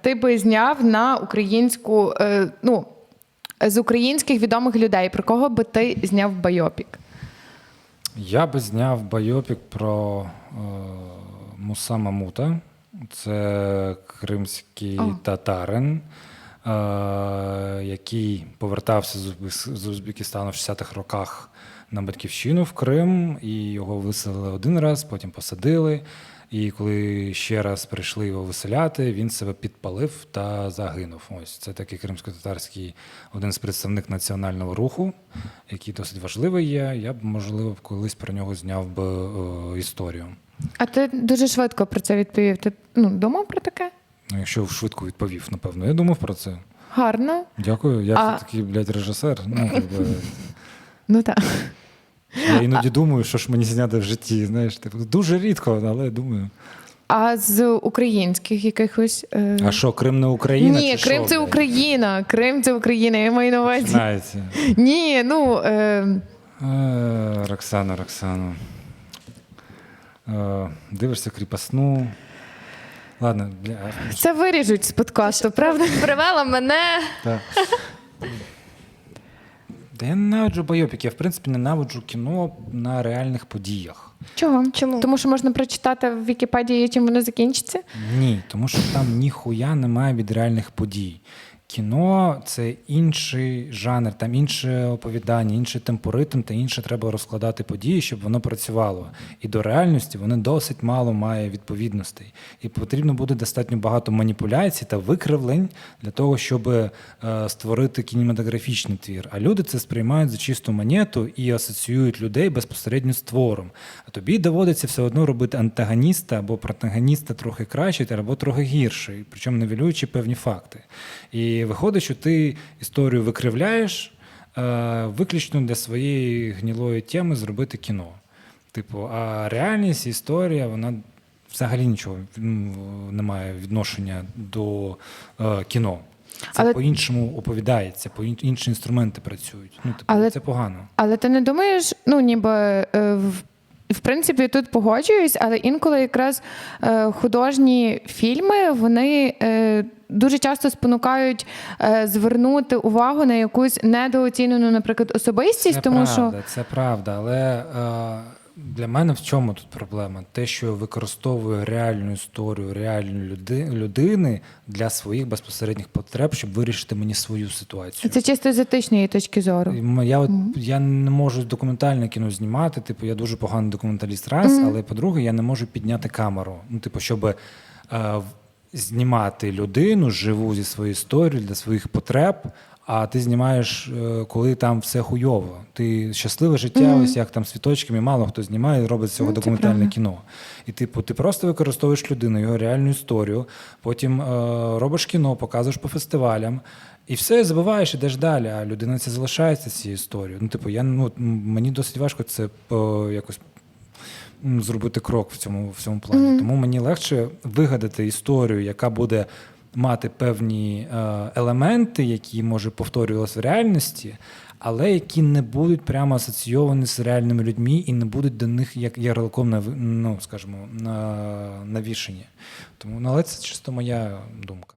Ти би зняв на українську, е, ну, з українських відомих людей. Про кого би ти зняв байопік? Я би зняв байопік про е, Муса Мамута. Це кримський О. татарин, е, який повертався з Узбекистану в 60-х роках на батьківщину в Крим, і його виселили один раз, потім посадили. І коли ще раз прийшли його виселяти, він себе підпалив та загинув. Ось це такий кримсько-татарський один з представник національного руху, який досить важливий є. Я б, можливо, колись про нього зняв би е, історію. А ти дуже швидко про це відповів. Ти ну, думав про таке? Ну, якщо швидко відповів, напевно. Я думав про це. Гарно. Дякую. Я А- такий, блядь, режисер. Ну, якби, Ну так. Я іноді думаю, що ж мені зняти в житті. Знаєш, типу, дуже рідко, але думаю. А з українських якихось. Е... А що, Крим не Україна? Ні, чи Крим що, це блядь? Україна. Крим це Україна. Я маю на увазі. Починається. Ні, ну е... Е, Роксана, Роксана. Е, Дивишся кріпосну. Ладно, бля. це виріжуть з подкасту, правда? Привела мене. Та. Та я ненавиджу байопік. Я, в принципі, ненавиджу кіно на реальних подіях. Чого? Чому? Тому що можна прочитати в Вікіпедії, чим воно закінчиться. Ні, тому що там ніхуя немає від реальних подій. Кіно це інший жанр, там інше оповідання, інший темпоритм та інше треба розкладати події, щоб воно працювало. І до реальності воно досить мало має відповідностей. І потрібно буде достатньо багато маніпуляцій та викривлень для того, щоб е, створити кінематографічний твір. А люди це сприймають за чисту монету і асоціюють людей безпосередньо з твором. Тобі доводиться все одно робити антагоніста або протагоніста трохи кращий, або трохи гірший, причому невілюючи певні факти. І виходить, що ти історію викривляєш е, виключно для своєї гнілої теми зробити кіно. Типу, а реальність, історія, вона взагалі нічого не має відношення до е, кіно. Це Але- по-іншому оповідається, по інші інструменти працюють. Ну, типу, Але- це погано. Але ти не думаєш, ну ніби е, в, в принципі тут погоджуюсь, але інколи якраз е, художні фільми вони е, дуже часто спонукають е, звернути увагу на якусь недооцінену, наприклад, особистість, Це тому правда, це правда. Але е, для мене в чому тут проблема? Те, що використовує реальну історію, реальної люди, людини для своїх безпосередніх потреб, щоб вирішити мені свою ситуацію. це чисто з етичної точки зору. Я, от, я не можу документальне кіно знімати. Типу, я дуже поганий документаліст раз, але по-друге, я не можу підняти камеру. Ну, типу, щоб е, знімати людину живу зі своєю історією для своїх потреб. А ти знімаєш, е, коли там все хуйово. Ти щасливе життя, ось як там світочками, мало хто знімає, робить з цього це документальне кіно. І типу, ти просто використовуєш людину, його реальну історію, потім е, робиш кіно, показуєш по фестивалям. І все, забуваєш, ідеш далі, а людина це залишається цією історією. Ну, типу, я ну, мені досить важко це по, якось зробити крок в цьому, в цьому плані. Тому мені легше вигадати історію, яка буде мати певні е, елементи, які може повторювалися в реальності, але які не будуть прямо асоційовані з реальними людьми і не будуть до них як ярликом на ну, скажімо, на навішені. Тому ну, але це чисто моя думка.